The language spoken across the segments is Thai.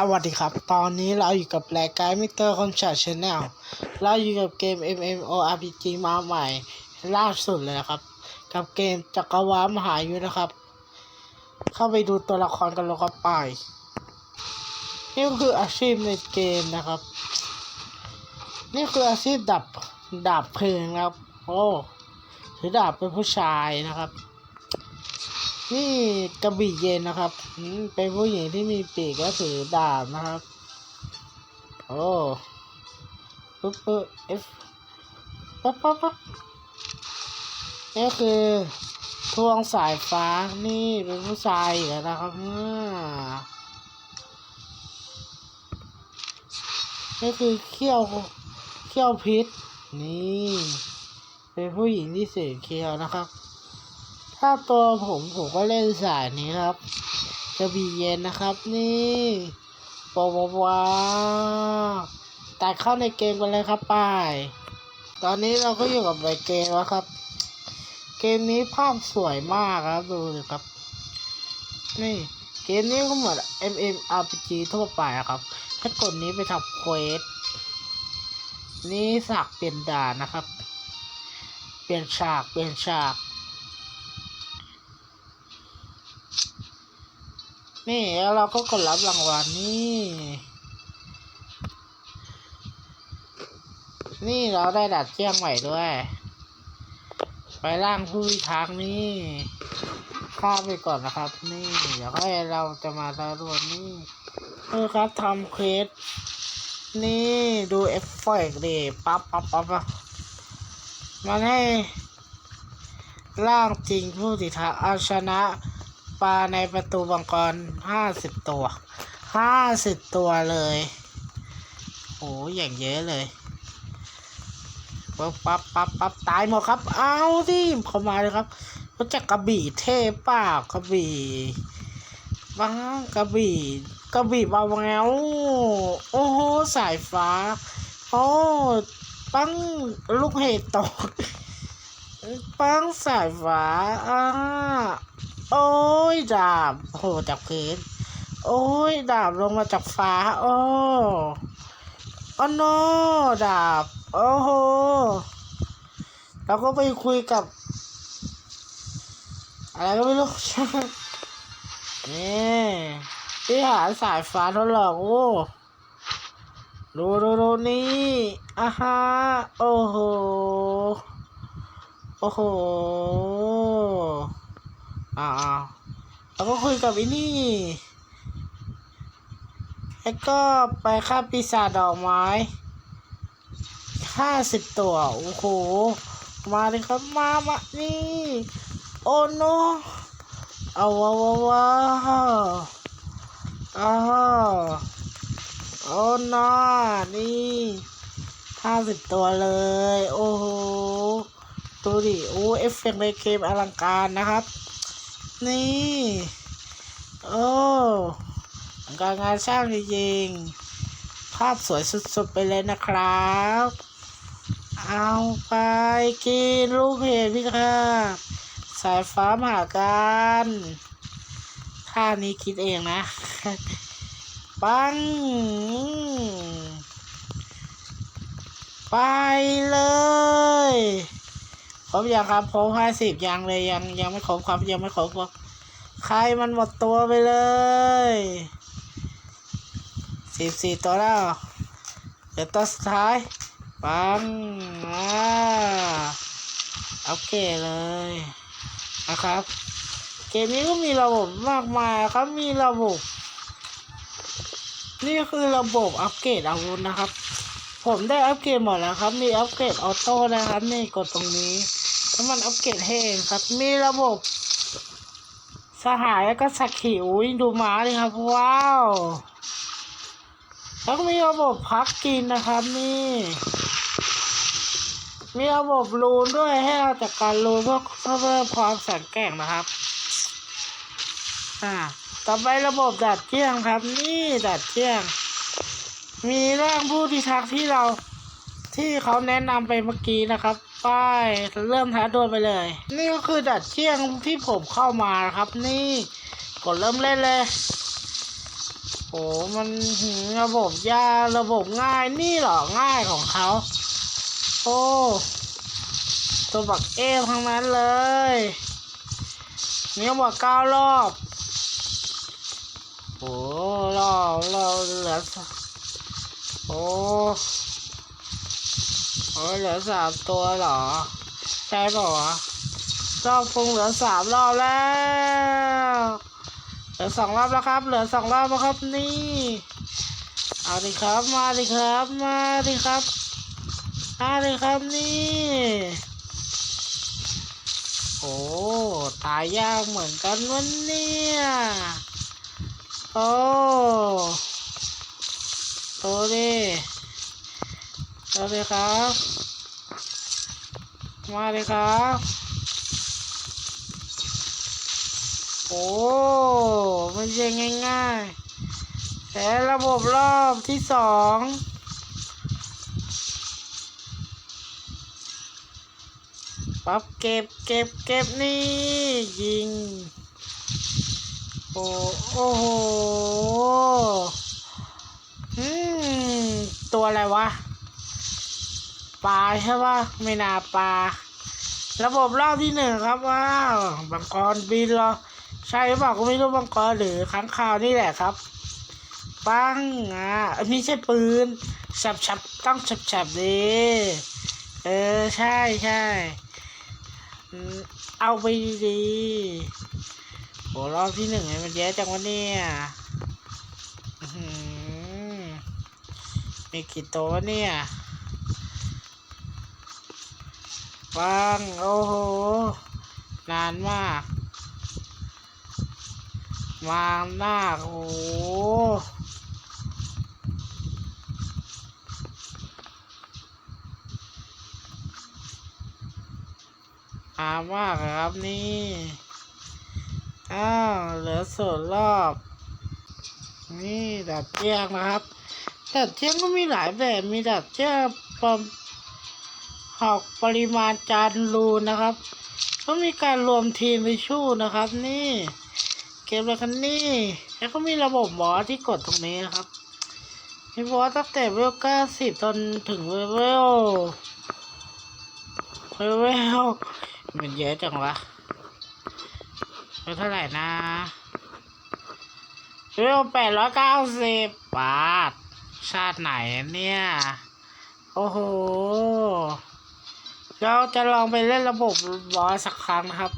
สวัสดีครับ ตอนนี้เราอยู่กับรายการมิเตอร์คอมชาร์ชแนลเราอยู่กับเกม MMORPG มาใหม่ ล่าสุดเลยนะครับ กับเกมจักรวาลมหายุทธนะครับ เข้าไปดูตัวละครกันแล้วก็ไป นี่คืออาชีพในเกมนะครับ นี่คืออาชีพดับดาบเพลิงนะครับ โอ้ถือดาบเป็นผู้ชายนะครับ นี่กระบี่เย็นนะครับเป็นผู้หญิงที่มีปีกและถือดาบนะครับ โอ้ปุ๊บปุ๊บเอฟปั๊บปั๊บปั๊บนี่คือทวงสายฟ้านี่เป็นผู้ชายอีกแล้วนะครับอ่านี่คือเขี้ยวเขี้ยวพิษ นี่ เป็นผู้หญิงที่เสียเขี้ยวนะครับ ถ้าตัวผมผมก็เล่นสายนี้ครับกระบี่เย็นนะครับนี่ว้าวว้าวตัดเข้าในเกมกันเลยครับป้าย ตอนนี้เราก็อยู่กับในเกมแล้วครับ เกมนี้ภาพสวยมากครับดูสิครับ นี่เกมนี้ก็เหมือน MMORPG ทั่วไปอะครับแค่กดนี้ไปทำเควส นี่สักเปลี่ยนด่านนะครับ เปลี่ยนฉากเปลี่ยนฉาก นี่แล้วเราก็กดรับรางวัลนี่ นี่เราได้ดัดเจียงใหม่ด้วย ไปล่างผู้พิทักษ์นี่ข้ามไปก่อนนะครับ นี่เดี๋ยวให้เราจะมาสำรวจนี่เออครับทำเควสนี่ดูเอฟเฟกต์ดิปั๊บปั๊บปั๊บปั๊บมันให้ร่างจริงผู้ติทักษ์เอาชนะ ปลาในประตูบังกรห้าสิบตัวห้าสิบตัวเลยโอ้อย่างเยอะเลยปั๊บปั๊บปั๊บปั๊บตายหมดครับ เอาสิเข้ามาเลยครับรู้จักกระบี่เทพเปล่ากระบี่บ้างกระบี่กระบี่บาวแงวโอ้โหสายฟ้าโอ้ปังลูกเห็ดตกปังสายฟ้าอ่า โอ้ยดาบโหจากพื้น โอ้ยดาบลงมาจากฟ้า โอ้โอ้โนดาบ โอ้โหเราก็ไปคุยกับ อะไรก็ไม่รู้ นี่ที่หาสายฟ้าทดลองโอ้ดูดูดูนี่อ่าฮะ โอ้โห โอ้โห อ้าวแล้วก็คุยกับไอ้นี่แล้วก็ไปฆ่าปีศาจดอกไม้ห้าสิบตัว โอ้โห มาเลยครับ มามานี่ โอ้โนเอาว้าวว้าวาอ้าวโอ้น่านี่ห้าสิบตัวเลย โอ้โห ดูดิ โอ้ เอฟเฟกต์ในเกมอลังการนะครับ นี่ โอ้การงานสร้างจริงๆภาพสวยสุดๆไปเลยนะครับ เอาไปกินลูกเห็บพี่ค่ะสายฟ้ามาหากันท่านี้คิดเองนะ ปัง ไปเลย รบยังครับครบห้าสิบยังเลยยังยังไม่ครบครับยังไม่ครบครับใครมันหมดตัวไปเลยสิบสี่ตัวแล้วเดี๋ยวตัวสุดท้ายปังอ่าโอเคเลยนะครับ เกมนี้ก็มีระบบมากมายครับมีระบบ นี่คือระบบอัปเกรดอาวุธนะครับ ผมได้อัปเกรดหมดแล้วครับ มีอัปเกรดออโต้นะครับนี่กดตรงนี้ แล้วมันอัปเกรดให้เองครับ มีระบบสหายแล้วก็สักขีอุ้ยดูม้าเลยครับ ว้าว แล้วมีระบบพักกินนะครับนี่มีระบบรูนด้วยให้เราจัดการรูนเพื่อเพิ่มความแข็งแกร่งนะครับ อ่า ต่อไประบบดัดเจี้ยงครับ นี่ดัดเจี้ยง มีร่างผู้ที่ทักที่เราที่เขาแนะนำไปเมื่อกี้นะครับ ไปเริ่มท้าดวลไปเลย นี่ก็คือดัดเจี้ยงที่ผมเข้ามาครับ นี่กดเริ่มเล่นเลยโอ้มันระบบยาระบบง่ายนี่เหรอง่ายของเขา โอ้ตัวบักเอฟทั้งนั้นเลยเนี่ยบอกเก้ารอบโอ้รอบรอบเหลือโอ้ โอ้เหลือสามตัวเหรอ ใช่ป่าวะรอบคงเหลือสามรอบแล้ว เหลือสองรอบแล้วครับ เหลือสองรอบแล้วครับนี่ เอาดิครับ มาดิครับ มาดิครับ มาดิครับนี่ โอ้ตายยากเหมือนกันวันเนี่ยโอ้ โตดิ โตดิครับ มาดิครับ โอ้ไม่ใช่ง่ายๆแต่ระบบรอบที่สองปั๊บเก็บเก็บเก็บนี่ยิง โอ้โอ้โห อืม ตัวอะไรวะ ปลาใช่ปะไม่นาปลา ระบบรอบที่หนึ่งครับว้าวบังกรบินหรอใช่หรือเปล่าก็ไม่รู้บังกรหรือค้างคาวนี่แหละครับ ปังอะไม่ใช่ปืนฉับฉับต้องฉับฉับดีเออใช่ใช่เอาไปดีโหรอบที่หนึ่งเนี่ยมันเยอะจังวะเนี่ยมีกี่ตัวเนี่ย ปัง โอ้โห นานมาก มาหน้าคโอ้โหอามากครับนี่ อ้าว เหลือส่วนรอบ นี่ดัดเจียงนะครับ ดัดเจียงก็มีหลายแบบ มีดัดเจียงปอม หอกปริมาณจานรูนะครับก็มีการรวมทีมไปชู้นะครับ นี่ เกมอะไรกันนี่แล้วก็มีระบบบอสที่กดตรงนี้นะครับมีบอสตั้งแต่เวลเก้าสิบจนถึงเวลเวลเวลเวลมันเยอะจังวะเวลเท่าไหร่นะเวลแปดร้อยเก้าสิบบาท ชาติไหนเนี่ย โอ้โห เราจะลองไปเล่นระบบบอสสักครั้งนะครับ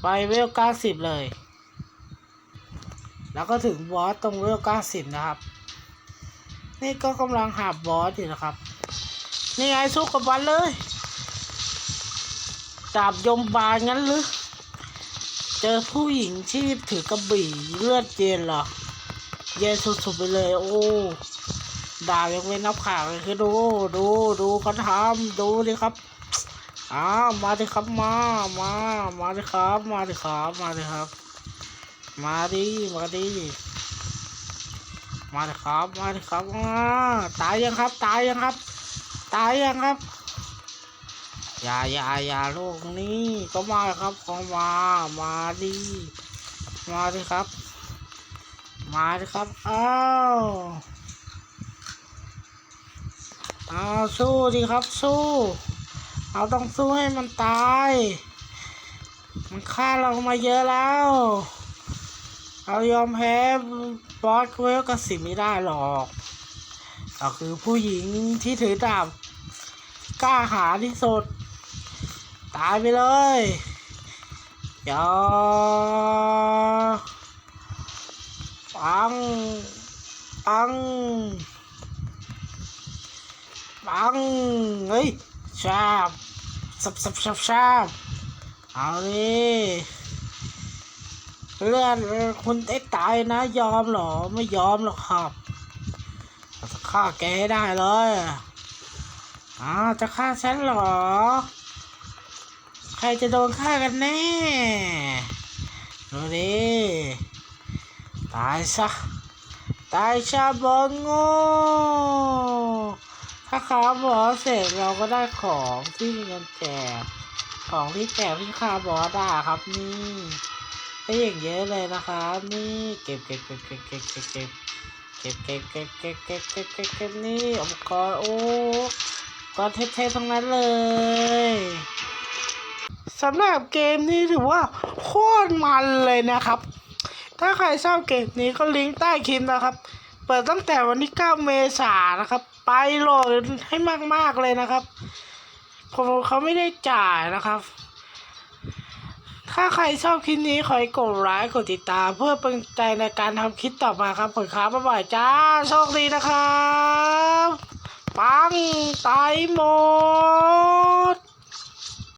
ไปเวลเก้าสิบเลย แล้วก็ถึงบอสตรงเวลเก้าสิบนะครับ นี่ก็กำลังหาบอสอยู่นะครับ นี่ไงสู้กับมันเลยดาบยมบาลงั้นหรือ เจอผู้หญิงที่ถือกระบี่เลือดเย็นเหรอ เย็นสุดๆไปเลย โอ้ดาบยังไม่นับขาดเลยคือดู ดู ดูเขาทำดูดิครับ อ้าวมาดิครับมามามาดิครับ มาดิครับ มาดิครับ มาดิมาดิมาดิครับมาดิครับอ่าตายยังครับ ตายยังครับ ตายยังครับอย่าอย่าอย่าโลกนี้ก็มาครับขอมามาดิมาดิครับ มาดิครับอ้าวเอาสู้ดิครับสู้ เอาต้องสู้ให้มันตาย มันฆ่าเรามาเยอะแล้ว เรายอมแพ้บอสเวลกสิไม่ได้หรอกเราคือผู้หญิงที่ถือดาบกล้าหาญที่สุด ตายไปเลยอย่าปัง ปัง ปัง เฮ้ย ชาบสับสับสับชาบเอาดิเลื่อนคุณเอ็กตายนะ ยอมหรอ ไม่ยอมหรอกครับจะฆ่าแกให้ได้เลยอ้าวจะฆ่าฉันหรอ ใครจะโดนฆ่ากันแน่ดูดิตายซะ ตายชาบอนโง่ ถ้าคาบอสเสร็จเราก็ได้ของที่มีเงินแจกของที่แจกที่คาบอสได้ครับนี่ได้อย่างเยอะเลยนะครับนี่เก็บเก็บเก็บเก็บเก็บเก็บเก็บเก็บเก็บเก็บเก็บเก็บเก็บเก็บเก็บนี่อุปกรณ์โอ้ก็เท่ๆทั้งนั้นเลยสำหรับเกมนี้ถือว่าโคตรมันเลยนะครับ ถ้าใครชอบเกมนี้ก็ลิงก์ใต้คลิปนะครับ เปิดตั้งแต่วันที่ 9 เมษายนนะครับ ไปโหลดให้มากๆเลยนะครับผมเขาไม่ได้จ่ายนะครับ ถ้าใครชอบคลิปนี้ขอให้กดไลค์กดติดตาม เพื่อเป็นใจในการทำคลิปต่อมาครับผมครับบ๊ายบายจ้าโชคดีนะครับ ปังตายหมด